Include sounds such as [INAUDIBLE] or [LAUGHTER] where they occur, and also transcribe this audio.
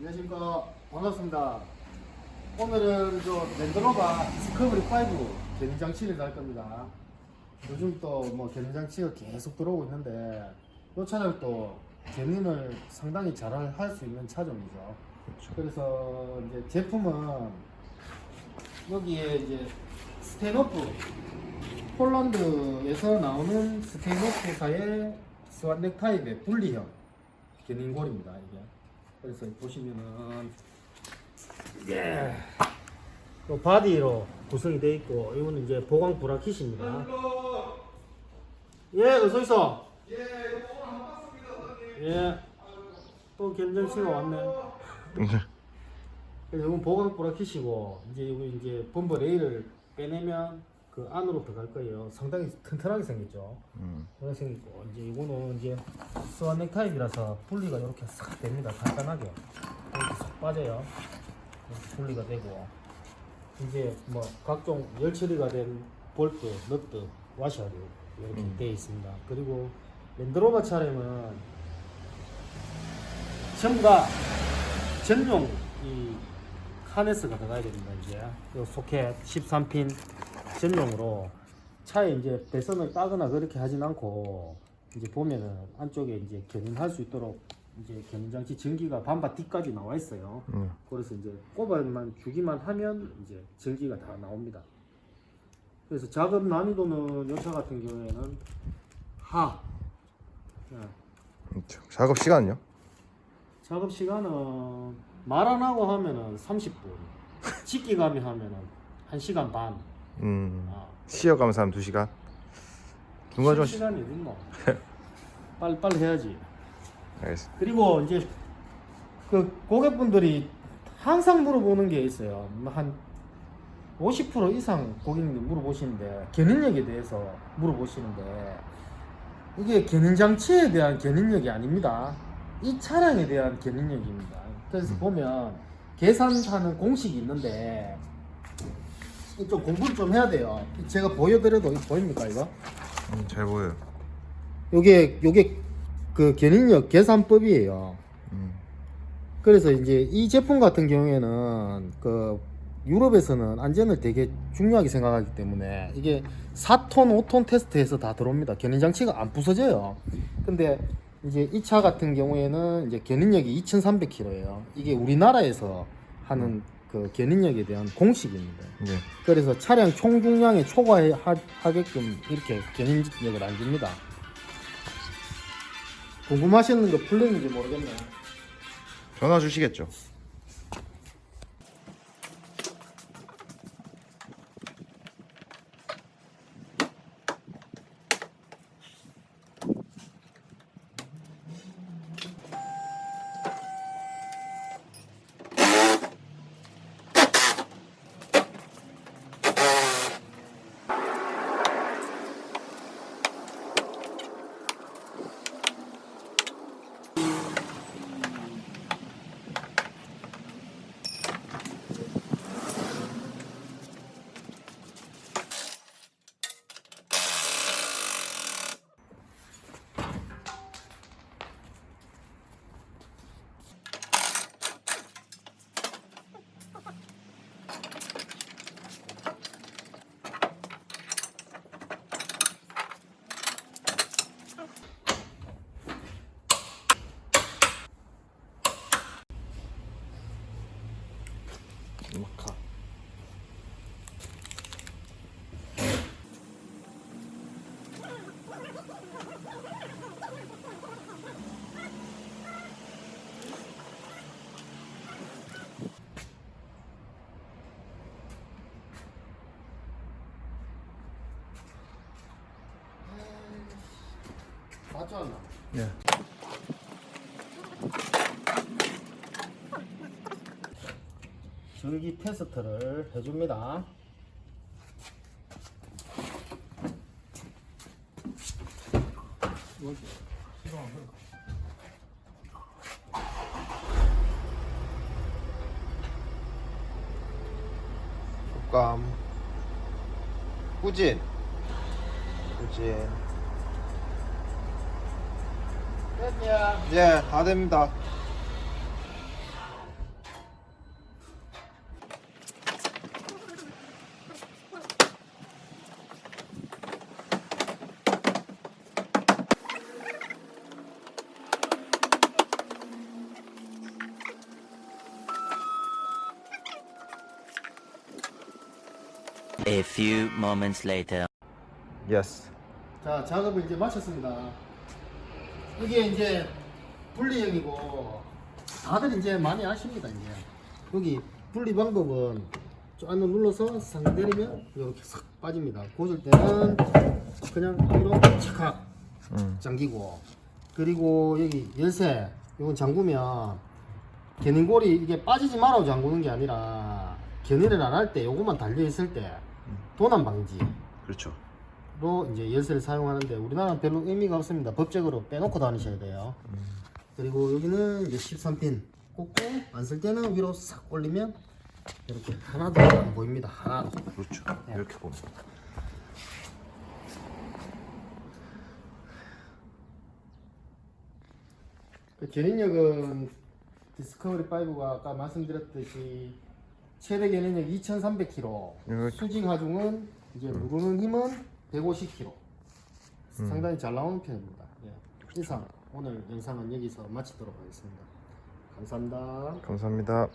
안녕하십니까. 반갑습니다. 오늘은 저 랜드로버 스커버리 5 견인 장치를 갈 겁니다. 요즘 또뭐 견인 장치가 계속 들어오고 있는데 이 차량 또 견인을 상당히 잘 할 수 있는 차종이죠. 그래서 이제 제품은 여기에 이제 스테노프 폴란드에서 나오는 스테노프사의 스완넥 타입의 분리형 견인골입니다 이게 그래서 보시면은 이게 또 바디로 구성이 되어 있고 이거는 이제 보강 브라킷입니다. 예 어서 있어 예또 견장치가 왔네. [LAUGHS] 그래서 이건 보강 브라킷이고 이제 이거 이제 범버 레일을 빼내면 그 안으로 들어갈 거예요. 상당히 튼튼하게 생겼죠. 음. 그렇게 생겼고 이제 이거는 이제 스완 넥 타입이라서 분리가 이렇게 싹 됩니다. 간단하게. 이렇게 싹 빠져요. 이렇게 분리가 되고. 이제 뭐 각종 열 처리가 된 볼트, 너트, 와셔도 이렇게 음. 되어 있습니다. 그리고 랜드로버 차량은 전부 다 전용 이 카네스가 들어가야 됩니다 이제. 요 소켓 13핀 전용으로 차에 이제 배선을 따거나 그렇게 하진 않고 이제 보면은 안쪽에 이제 견인할 수 있도록 이제 견인 장치 전기가 반바 뒤까지 나와 있어요. 음. 그래서 이제 꼽아만 주기만 하면 이제 전기가 다 나옵니다. 그래서 작업 난이도는 이차 같은 경우에는 하. 예. 그렇죠. 작업 시간은요? 작업 시간은 말 안 하고 하면은 30분. 직기 감이 [LAUGHS] 하면은 1시간 반. 음. 아, 쉬어가면서 한 2시간? 중간 좀 쉬... 시간이? 뭐. [LAUGHS] 빨리 빨리 해야지. 알겠습니다. 그리고 이제 그 고객분들이 항상 물어보는 게 있어요. 한 50% 이상 고객님들 물어보시는데 견인력에 대해서 물어보시는데 이게 견인 장치에 대한 견인력이 아닙니다. 이 차량에 대한 견인력입니다. 그래서 보면 계산하는 공식이 있는데 이 좀 공부를 좀 해야 돼요. 제가 보여드려도 보입니까 이거? 음, 잘 보여요. 요게 요게 그 견인력 계산법이에요. 음. 그래서 이제 이 제품 같은 경우에는 그 유럽에서는 안전을 되게 중요하게 생각하기 때문에 이게 4톤, 5톤 테스트해서 다 들어옵니다. 견인 장치가 안 부서져요. 근데 이제 이 차 같은 경우에는 이제 견인력이 2,300kg예요. 이게 우리나라에서 하는 그 견인력에 대한 공식입니다. 네. 그래서 차량 총 중량에 초과하게끔 이렇게 견인력을 안 줍니다. 궁금하시는 거 풀리는지 모르겠네요. 전화 주시겠죠? 음악하. 네. 줄기 테스트를 해줍니다. 감 꾸진. 꾸진. 됐냐? 예, 다 됩니다. A few moments later. Yes. 자, 작업을 이제 마쳤습니다. 이게 이제 분리형이고 다들 이제 많이 아십니다 이제 여기 분리 방법은 저 안을 눌러서 상 내리면 이렇게 싹 빠집니다. 고질 때는 그냥 이렇게 착각 음. 잠기고 그리고 여기 열쇠 이건 잠그면 견인골이 이게 빠지지 말라고 잠그는 게 아니라 견인을 안 할 때 요것만 달려 있을 때 도난 방지로 그렇죠. 이제 열쇠를 사용하는데 우리나라는 별로 의미가 없습니다. 법적으로 빼놓고 다니셔야 돼요. 그리고 여기는 이제 13핀 꽂고 안 쓸 때는 위로 싹 올리면 이렇게 하나도 안 보입니다. 하나도. 그렇죠. 네. 이렇게 보면. 그 견인력은 디스커버리 5가 아까 말씀드렸듯이 최대 견인력 2,300kg, 이거- 수직 하중은 이제 누르는 힘은 150kg. 상당히 잘 나오는 편입니다. 예. 이상 오늘 영상은 여기서 마치도록 하겠습니다. 감사합니다. 감사합니다.